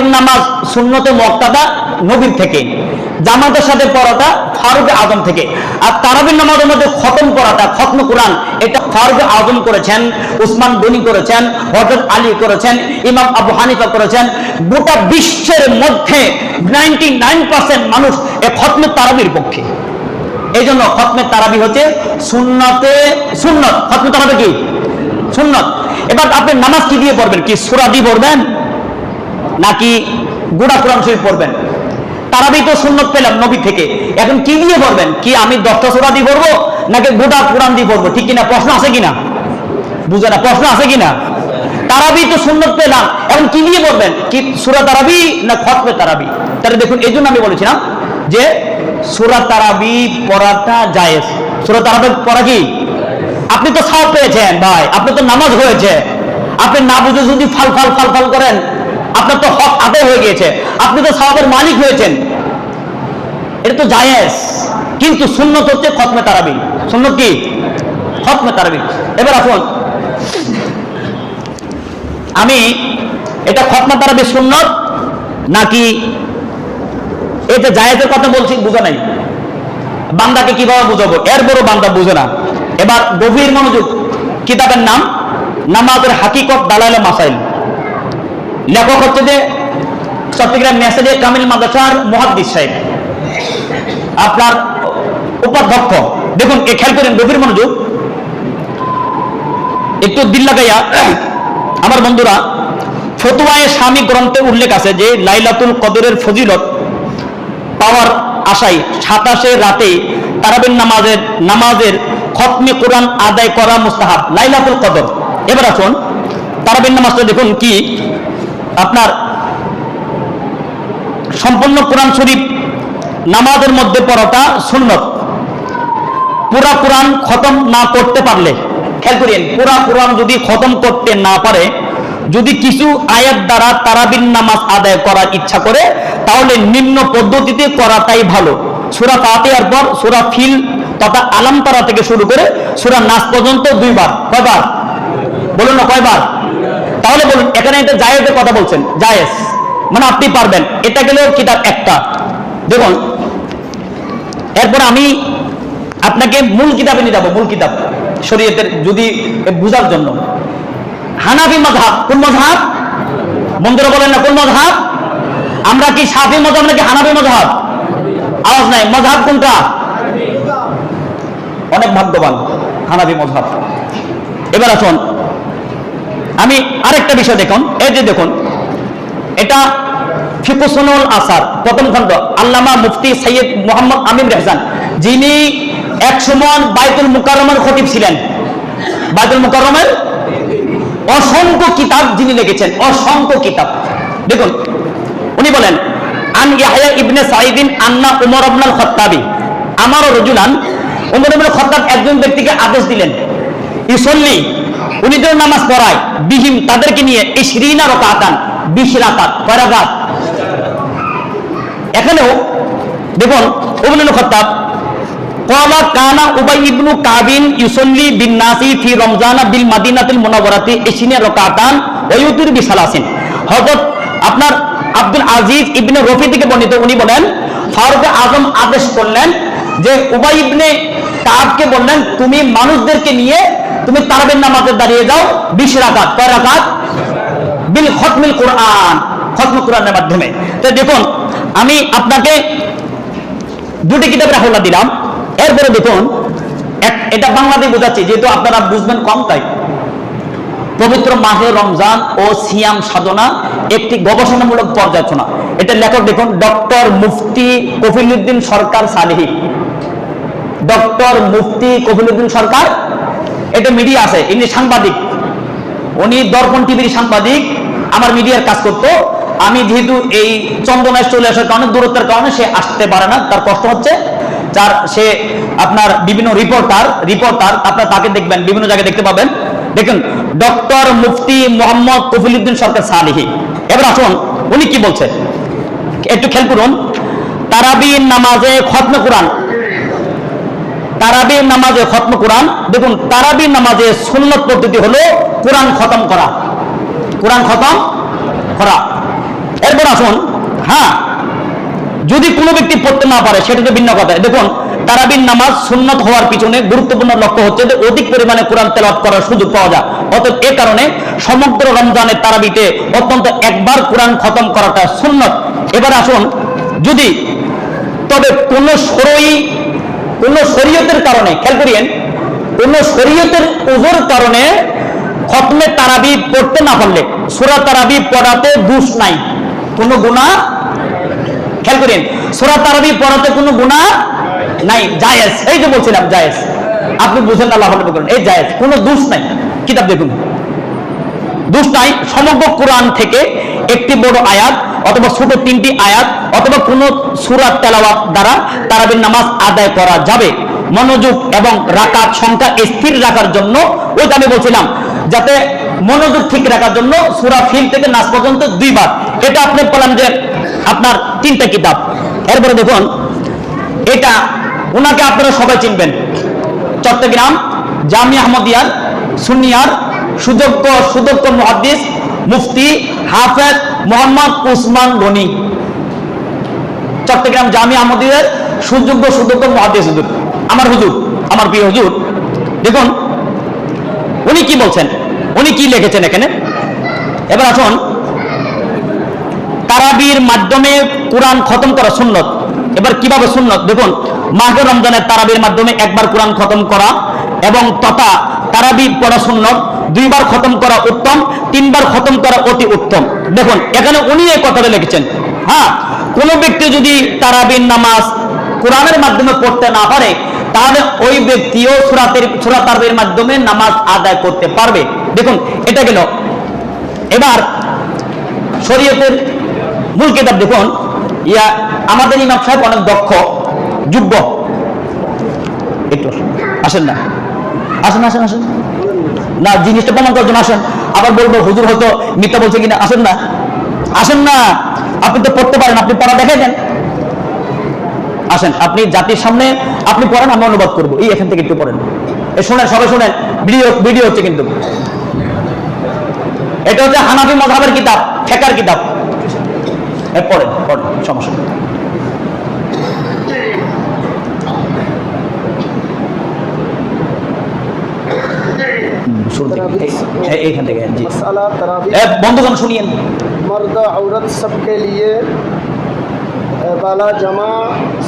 তারাবির নামাজ সুন্নতে মক্তাদা নবীর থেকে, জামাতের সাথে পড়াটা ফারুক আজম থেকে। আর তারাবির নামাজের মধ্যে খতম করাটা খতম কোরআন, এটা ফারুক আজম করেছেন, উসমান গনি করেছেন হজরত আলী করেছেন, ইমাম আবু হানিফা করেছেন। গোটা বিশ্বের মধ্যে নাইনটি নাইন মানুষ এ খতমে তারাবির পক্ষে। এই জন্য খতমে তারাবি হচ্ছে সুন্নতে সুন্নত। খতমে তারাবি কি? সুন্নত। এবার আপনি নামাজ কি দিয়ে পড়বেন? কি সুরা দিয়ে পড়বেন? নাকি গোড়া কোরআন শরীফ পড়বেন? তারাবি তো সুন্নত পেলাম নবী থেকে। এখন কি দিয়ে পড়বেন? কি আমি দশটা সোরা দিয়ে পড়ব, নাকি গোটা কোরআন দিয়ে পড়ব? ঠিক কিনা? প্রশ্ন আছে কিনা? বুঝে না, প্রশ্ন আছে কিনা? তারাবি তো সুন্নত পেলাম, এখন কি দিয়ে পড়বেন? কি সুরা তারাবি না খতমে তারাবি? তাহলে দেখুন, এই জন্য আমি বলেছিলাম যে সুরা তারাবি পড়াটা জায়েজ। সুরা তারাবি পড়া কি? আপনি তো সাপ পেয়েছেন ভাই, আপনি তো নামাজ হয়েছে। আপনি না বুঝে যদি ফাল ফাল ফাল ফাল করেন আপনার তো হক আদায় হয়ে গিয়েছে। আপনি তো সাহাবের মালিক হয়েছেন। এটা তো জায়েজ। কিন্তু সুন্নত হচ্ছে খতমে তারাবি সুন্নত কি? খতমে তারাবি এবার আসুন। আমি এটা খতমে তারাবি সুন্নত নাকি এটা জায়েজের কথা বলছি বুঝে নাই। বান্দাকে কীভাবে বুঝাবো? এর বড় বান্দা বুঝে না। এবার গভীর মনোযোগ। কিতাবের নাম নামাজের হাকিকত দালাইল মাসাইল। লেখক হচ্ছে যে চট্টগ্রাম মেসেজে কামিল মাদ্রাসার মহাদ্দিস সাহেব। আপনার উপাধ্যক্ষ। দেখুন, এ খেয়াল করেন, গভীর মনোযোগ। একটু দিল লাগাইয়া, আমার বন্ধুরা, ফতুয়ায়ে স্বামী গ্রন্থে উল্লেখ আছে যে, লাইলাতুল কদরের ফজিলত পাওয়ার আশায় সাতাশে রাতে তারাবিন নামাজের নামাজের খতমে কোরআন আদায় করা মুস্তাহাব, লাইলাতুল কদর। এবার আসুন, তারাবিন নামাজটা দেখুন কি আপনার সম্পূর্ণ কোরআন শরীফ নামাজের মধ্যে পড়াটা সুন্নত। পুরা কোরআন খতম না করতে পারলে, খেয়াল করিয়েন, পুরা কোরআন যদি খতম করতে না পারে, যদি কিছু আয়াত দ্বারা তারাবিন নামাজ আদায় করার ইচ্ছা করে, তাহলে নিম্ন পদ্ধতিতে করাটাই ভালো। সুরা ফাতিহার পর সুরা ফিল তথা আলাম তারা থেকে শুরু করে সুরা নাস পর্যন্ত দুইবার, কয়বার? বলুন না, কয়বার? তাহলে বলুন, এখানে এটা জায়েজের কথা বলছেন, জায়েজ মানে আপনি পারবেন। এটা গেলেও কিতাব একটা। দেখুন, এরপর আমি আপনাকে মূল কিতাবে নিয়ে যাব, মূল কিতাব, শরীয়তের, যদি বুঝার জন্য। হানাফি মজহাব কোন মজহাব বন্ধুরা বলেন না, কোন মজহাব আমরা কি সাফি মজহাব নাকি হানাফি মজহাব আওয়াজ নাই মজহাব কোনটা? অনেক ভাগ্যবান, হানাফি মজহাব এবার আসুন আমি আরেকটা বিষয় দেখুন, এই যে দেখুন, এটা ফিকুসনুল আসার প্রথম খণ্ড, আল্লামা মুফতি সৈয়দ মোহাম্মদ আমিন রেহসান যিনি এক সময় বাইতুল মুকাররমের খতিব ছিলেন। বাইতুল মুকাররমের অসংখ্য কিতাব যিনি লিখেছেন, অসংখ্য কিতাব। দেখুন, উনি বলেন, আন ইয়াহয়া ইবনে সাইদিন আন্না উমর আবনাল খত্তাবি আমারও রজুলান উমর ইবনে খত্তাব একজন ব্যক্তিকে আদেশ দিলেন ইসল্লি উনি যদি নামাজ পড়ায় বিহিম তাদেরকে নিয়ে এই শ্রীনা রকাতান, বিশ রাকাত কয়রাকাত এখানেও দেখুন, উবনুল খত্তাব আপনার আব্দুল আজিজ ইবনে রফি থেকে বর্ণিত, উনি বলেন, ফারুক আজম আদেশ করলেন যে উবাই ইবনে কাবকে বললেন, তুমি মানুষদেরকে নিয়ে তুমি তারাবির নামাজে দাঁড়িয়ে যাও 20 রাকাত। কয় রাকাত? বিল খতমিল কোরআন। খতম কোরআনের মাধ্যমে। তো দেখুন, আমি আপনাকে দুটি কিতাবের হাওলা দিলাম। এরপরে দেখুন এটা বাংলাতে বোঝাচ্ছি, যেহেতু আপনারা বুঝবেন কম তাই। পবিত্র মাহে রমজান ও সিয়াম সাধনা একটি গবেষণামূলক পর্যালোচনা। এটা লেখক দেখুন, ডক্টর মুফতি কফিলুদ্দিন সরকার সালেহি। ডক্টর মুফতি কফিলুদ্দিন সরকার এটা মিডিয়া আছে ইনি সাংবাদিক। উনি দর্পণ টিভির সাংবাদিক, আমার মিডিয়ার কাজ করতো। আমি যেহেতু এই চন্দনায় চলে আসার কারণে, দূরত্বের কারণে সে আসতে পারে না। তার কষ্ট হচ্ছে। যার সে আপনার বিভিন্ন রিপোর্টার রিপোর্টার আপনার তাকে দেখবেন, বিভিন্ন জায়গায় দেখতে পাবেন। দেখুন, ডক্টর মুফতি মোহাম্মদ কফিলুদ্দিন সরকার সালিহি। এবার আসুন, উনি কি বলছে? একটু খেয়াল করুন। তারাবি নামাজে খতম কোরআন। তারাবির নামাজে খতম কোরআন। দেখুন, তারাবির নামাজে সুন্নত পদ্ধতি হলো কোরআন খতম করা। কোরআন খতম করা। এরপর আসুন হ্যাঁ যদি কোনো ব্যক্তি পড়তে না পারে, সেটা তো ভিন্ন কথা। দেখুন, তারাবির নামাজ সুন্নত হওয়ার পিছনে গুরুত্বপূর্ণ লক্ষ্য হচ্ছে যে অধিক পরিমাণে কোরআন তেলাপ করার সুযোগ পাওয়া যায়। অতএব এ কারণে সমগ্র রমজানের তারাবিতে অত্যন্ত একবার কোরআন খতম করাটা সুন্নত। এবার আসুন, যদি তবে কোন সরই কোন শরীয়তের কারণে, খেয়াল করিয়েন কোন শরীয়তের ওজোর কারণে খতমে তারাবি পড়তে না পারলে, সুরা তারাবি পড়াতে দুষ নাই। কোনো গুণা খেয়াল করেন সুরা তারাবি পড়াতে কোনো গুণা নাই, জায়েজ। এই যে বলছিলাম, জায়েজ। আপনি বুঝেন না লাভ করেন এই জায়েজ। কোনো দোষ নাই। কিতাব দেখুন। দোষ নাই, সমগ্র কোরআন থেকে একটি বড় আয়াত অথবা ছোট তিনটি আয়াত অথবা কোনো সুরাত তেলাওয়াত দ্বারা তারাবির নামাজ আদায় করা যাবে। মনোযোগ এবং রাকাত সংখ্যা স্থির রাখার জন্য ওইটা আমি বলছিলাম, যাতে মনোযোগ ঠিক রাখার জন্য সুরা ফিল থেকে নাচ পর্যন্ত দুইবার। এটা আপনি বললাম যে আপনার তিনটা কিতাব। এরপরে দেখুন, এটা ওনাকে আপনারা সবাই চিনবেন। চট্টগ্রাম জামি আহমদিয়ার সুনিয়ার সুযোগ্য, সুদক্ষ মহাদ্দিস মুফতি হাফেজ মোহাম্মদ উসমান গনি। চট্টগ্রাম জামি আহমদিয়ার সুযোগ্য সুদক্ষ মহাদ্দিস হুজুর। আমার হুজুর, আমার প্রিয় হুজুর। দেখুন, উনি কি বলছেন? উনি কি লিখেছেন এখানে? এবার আসুন। তারাবির মাধ্যমে কোরআন খতম করা সুন্নত। এবার কীভাবে সুন্নত? দেখুন মাহে রমজানের তারাবির মাধ্যমে একবার কোরআন খতম করা এবং তথা তারাবি পড়া সুন্নত দুইবার খতম করা উত্তম, তিনবার খতম করা অতি উত্তম। দেখুন, এখানে উনি এই কথাটা লিখেছেন। হ্যাঁ কোনো ব্যক্তি যদি তারাবির নামাজ কোরআনের মাধ্যমে পড়তে না পারে, তাহলে ওই ব্যক্তিও সুরাতের সুরা তারাবির মাধ্যমে নামাজ আদায় করতে পারবে। দেখুন, এটা গেল। এবার শরীয়তের মূল কিতাব দেখুন। ইয়া, আমাদের ইমাম সাহেব অনেক দক্ষ যোগ্য একটু। আসেন না। আসেন আসেন আসেন। না, জিনিসটা প্রমাণ করার জন্য আসেন। আবার বলব, হুজুর হয়তো মিথ্যা বলছে কিনা, আসেন না। আসেন না। আপনি তো পড়তে পারেন, আপনি পড়া দেখে দেন আসেন, আপনি জাতির সামনে, আপনি পড়েন, আমি অনুবাদ করব। এই, এখান থেকে একটু পড়েন। শোনেন, সবাই শোনেন। ভিডিও ভিডিও হচ্ছে কিন্তু। এটা হচ্ছে হানাফি মজাবের কিতাব, ফেকার কিতাব। পড়েন পড়েন, সমস্যা শুরু থেকে এই- এই- এইখান থেকে জি मसाला तरावी এ, বন্ধুগণ শুনিয়েন मर्द औरत सबके लिए अ, बाला जमा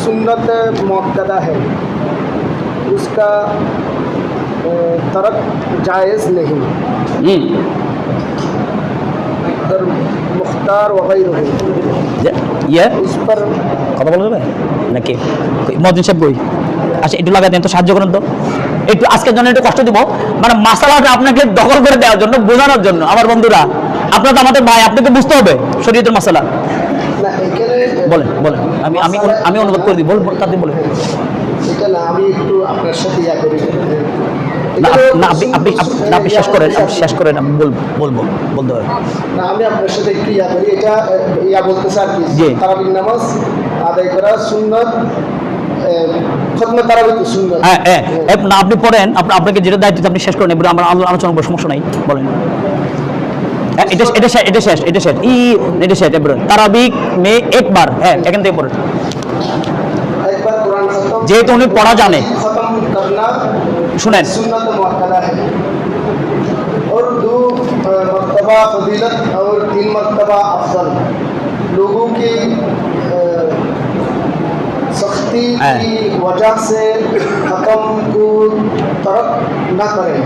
सुन्नत मक्दा है उसका अ, तरक जायज़ नहीं হুম अगर मुख्तार वगैरह है যে- ইয়ে उस पर কথা বলা যাবে নাকি মদিন সাহেব বই আচ্ছা একটু লাগাই দেন তো সাহায্য করেন তো একটু আজকের জন্য একটু কষ্ট দিব। মানে মাসালাটা আপনাকে দখল করে দেওয়ার জন্য বোঝানোর জন্য। আমার বন্ধুরা আপনার তো আমাদের ভাই আপনাকে বুঝতে হবে শরীয়তের না এখানে বলেন বলেন। আমি আমি আমি অনুবাদ করে দিই বল বল, তাতে বলেন। আমি একটু আপনার সাথে ইয়া করি। না আপনি আপনি আপনি শেষ করেন আপনি শেষ করেন আমি বলব বলব বলতে হবে না আমি আপনার সাথে একটু ইয়া করি। এটা আহ, বলতেছে আর কি তারাবির নামাজ আদায় করা সুন্নত খতমে তারাবি তো সুন্নত হ্যাঁ হ্যাঁ এ, না আপনি পড়েন আপনি আপনাকে যেটা দায়িত্ব দিচ্ছে আপনি শেষ করেন এবার আমরা আলো- আলোচনা করবো সমস্যা নাই বলেন হ্যাঁ, এটা এটা শেষ এটা শেষ এটা শেষ ই এটা শেষ এবার তারাবিক মে একবার হ্যাঁ এখান থেকে পড়েন একবার কোরআন খতম যেহেতু উনি পড়া জানে खत्म करना শুনেন सुन्नत मुअक्कदा है और दो अ, मर्तबा फजीलत और तीन मर्तबा अफजल लोगों की अ, सख्ती हाँ। की वजह से खत्म को तरक न करें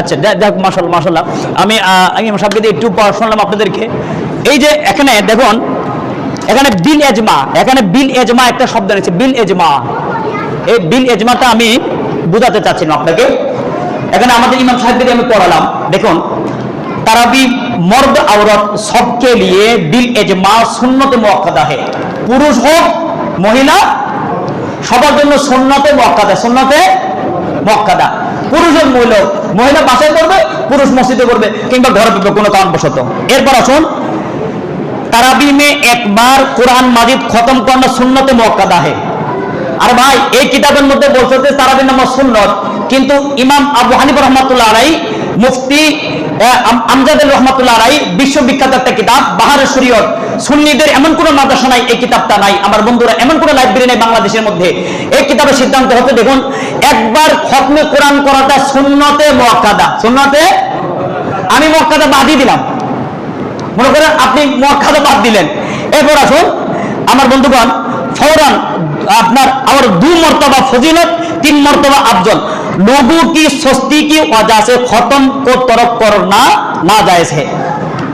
আচ্ছা দেখ দেখ মাসাল মাসাল্লাহ আমি আহ, আমি আমার সাহেবকে দিয়ে একটু পড়া শুনলাম আপনাদেরকে এই যে এখানে দেখুন এখানে বিল এজমা এখানে বিল এজমা একটা শব্দ রয়েছে বিল এজমা এই বিল এজমাটা আমি বুঝাতে চাচ্ছিলাম আপনাকে এখানে আমাদের ইমাম সাহেবকে আমি পড়ালাম দেখুন তারাবি মর্দ আওরত সবকে লিয়ে বিল এজমা সুন্নতে মুআক্কাদা হে পুরুষ হোক, মহিলা, সবার জন্য সুন্নতে মুআক্কাদা সুন্নতে মুআক্কাদা পুরুষ হোক মহিলা। মহিলা বাসায় করবে, পুরুষ মসজিদে করবে, কিংবা ঘরে করবে কোনো কারণবশত এরপর আসুন তারাবি মে একবার কোরআন মাজিদ খতম করনা সুন্নতে মুআক্কাদা হে আর ভাই, এই কিতাবের মধ্যে বলছে যে তারাবির নামাজ সুন্নত, কিন্তু ইমাম আবু হানিফ রহমাতুল্লাহ আলাই মুফতি আহ, আম- আমজাদুর রহমতুল্লাহ রাই বিশ্ববিখ্যাত একটা কিতাব বাহারের শরীয়ত। সুন্নিদের এমন কোনো মাদ্রাসা নাই এই কিতাবটা নাই। আমার বন্ধুরা এমন কোনো লাইব্রেরি নেই বাংলাদেশের মধ্যে। এই কিতাবের সিদ্ধান্ত হচ্ছে দেখুন একবার খতমে কোরআন করাটা সুন্নতে মোয়াক্কাদা। সুন্নতে? আমি মক্কাদা বাদই দিলাম। মনে করেন আপনি মক্কাদা বাদ দিলেন। এরপর আসুন আমার বন্ধুগণ ফৌরান আপনার আমার দু মর্তবা ফজিলত তিন মর্তবা আফজল। লোগো কি সস্তি কি ওয়াজা সে খতম কো তরফ করনা না জায়েজ হে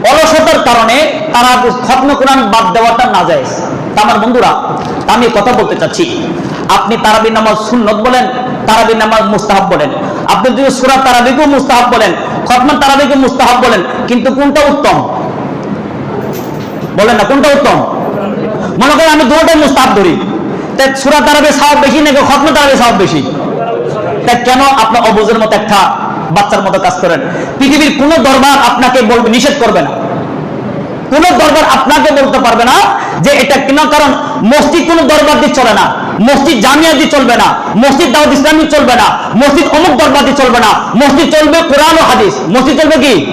অলসতার কারণে তারা খতম কোরআন বাদ দেওয়াটা না তা আমার বন্ধুরা আমি কথা বলতে চাচ্ছি। আপনি তারাবির নামাজ সুন্নত বলেন তারাবির নামাজ মুস্তাহাব বলেন। আপনি যদি সুরা তারাবিকেও মুস্তাহাব বলেন খতমান তারাবিকে মুস্তাহাব বলেন, কিন্তু কোনটা উত্তম? বলেন না, কোনটা উত্তম? মনে করেন আমি দুটোটাই মুস্তাহাব ধরি। সুরা তারাবে সাহাব বেশি নাকি খতম তারাবে সাহাব বেশি? তাই কেন আপনার অবুজের মতো একটা বাচ্চার মতো কাজ করেন? পৃথিবীর কোনো দরবার আপনাকে বলবে, নিষেধ করবে না। কোন দরবার আপনাকে বলতে পারবে না যে এটা কেন? কারণ মসজিদ কোন দরবার দিয়ে চলে না। মসজিদ জামিয়া দিয়ে চলবে না। মসজিদ দাউদ ইসলামী চলবে না। মসজিদ অমুক দরবার দিয়ে চলবে না। মসজিদ চলবে কোরআন ও হাদিস। মসজিদ চলবে কি?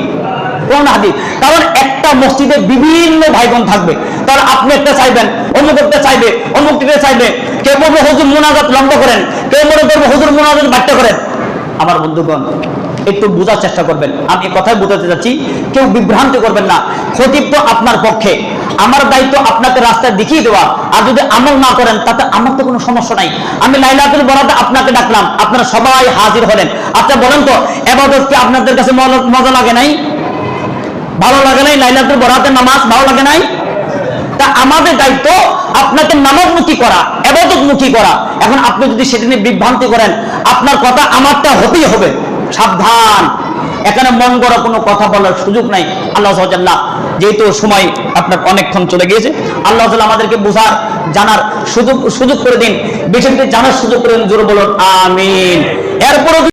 কোরআন হাদিস। কারণ একটা মসজিদে বিভিন্ন ভাইবোন থাকবে। তাহলে আপনি একটা চাইবেন, অমুক একটা চাইবে, অমুক চাইবে। কেউ বলবে হুজুর মুনাজাত লম্বা করেন? কেউ মনে করবে হুজুর মুনাজাত বাট্টা করেন? আমার বন্ধুগণ, একটু বোঝার চেষ্টা করবেন। আমি কথাই বোঝাতে যাচ্ছি কেউ বিভ্রান্ত করবেন না। খতিব তো আপনার পক্ষে। আমার দায়িত্ব আপনাকে রাস্তায় দেখিয়ে দেওয়া। আর যদি আমল না করেন, তাতে আমার তো কোনো সমস্যা নাই। আমি লাইলাতুল বরাতে আপনাকে ডাকলাম। আপনারা সবাই হাজির হলেন। আচ্ছা বলেন তো, এবাদত কি আপনাদের কাছে মজা- মজা লাগে নাই? ভালো লাগে নাই? লাইলাতুল বরাতে নামাজ ভালো লাগে নাই? তা আমাদের দায়িত্ব আপনাকে নামাজমুখী করা এবাদতমুখী করা। এখন আপনি যদি সেটা নিয়ে বিভ্রান্তি করেন, আপনার কথা আমারটা হতেই হবে। সাবধান। এখানে মন গড়া কোনো কথা বলার সুযোগ নাই। আল্লাহ সাল্লাহ যেহেতু সময় আপনার অনেকক্ষণ চলে গিয়েছে, আল্লাহ তাআলা আমাদেরকে বোঝার, জানার সুযোগ সুযোগ করে দিন। বেশি জানার সুযোগ করে দিন। জোর বলুন, আমিন। এরপরও